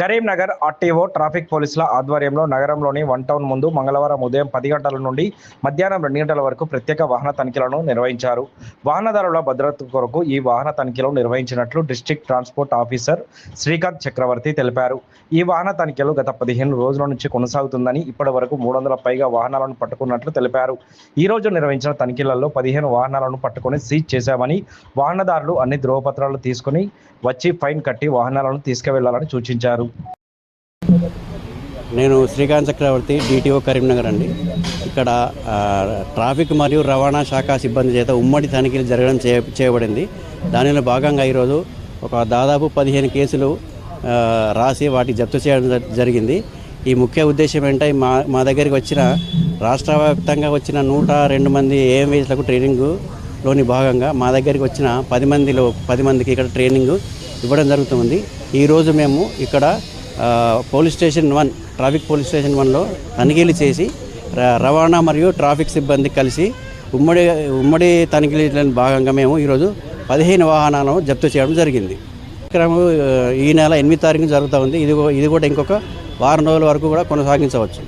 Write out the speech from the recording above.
Karimnagar RTO traffic పోలీసుల ఆధ్వర్యంలో నగరంలోని వన్ టౌన్ ముందు మంగళవారం ఉదయం పది గంటల నుండి మధ్యాహ్నం రెండు గంటల వరకు ప్రత్యేక వాహన తనిఖీలను నిర్వహించారు. వాహనదారుల భద్రత కొరకు ఈ వాహన తనిఖీలు నిర్వహించినట్లు district transport officer Srikanth Chakravarthi తెలిపారు. ఈ వాహన తనిఖీలు గత పదిహేను రోజుల నుంచి కొనసాగుతుందని ఇప్పటి వరకు మూడు వందల పైగా వాహనాలను పట్టుకున్నట్లు తెలిపారు. ఈ రోజు నిర్వహించిన తనిఖీలలో పదిహేను వాహనాలను పట్టుకొని సీజ్ చేశామని వాహనదారులు అన్ని ధ్రువపత్రాలు తీసుకుని వచ్చి ఫైన్ కట్టి వాహనాలను తీసుకువెళ్ళాలని సూచించారు. నేను శ్రీకాంత్ చక్రవర్తి డిటిఓ కరీంనగర్ అండి. ఇక్కడ ట్రాఫిక్ మరియు రవాణా శాఖ సిబ్బంది చేత ఉమ్మడి తనిఖీలు జరగడం చే చేయబడింది. దానిలో భాగంగా ఈరోజు ఒక దాదాపు పదిహేను కేసులు రాసి వాటి జప్తు చేయడం జ- జరిగింది. ఈ ముఖ్య ఉద్దేశం ఏంటంటే మా మా దగ్గరికి వచ్చిన రాష్ట్ర వ్యాప్తంగా వచ్చిన నూట రెండు మంది ఏఎంఏస్లకు లోని భాగంగా మా దగ్గరికి వచ్చిన పది మందిలో పది మందికి ఇక్కడ ట్రైనింగ్ ఇవ్వడం జరుగుతుంది. ఈరోజు మేము ఇక్కడ police station one traffic police station వన్లో తనిఖీలు చేసి ర- రవాణా మరియు ట్రాఫిక్ సిబ్బంది కలిసి ఉమ్మడి ఉమ్మడి తనిఖీల భాగంగా మేము ఈరోజు పదిహేను వాహనాలను జప్తు చేయడం జరిగింది. క్రమం ఈ నెల ఎనిమిది తారీఖున జరుగుతూ ఉంది. ఇది ఇది కూడా ఇంకొక వారం రోజుల వరకు కూడా కొనసాగించవచ్చు.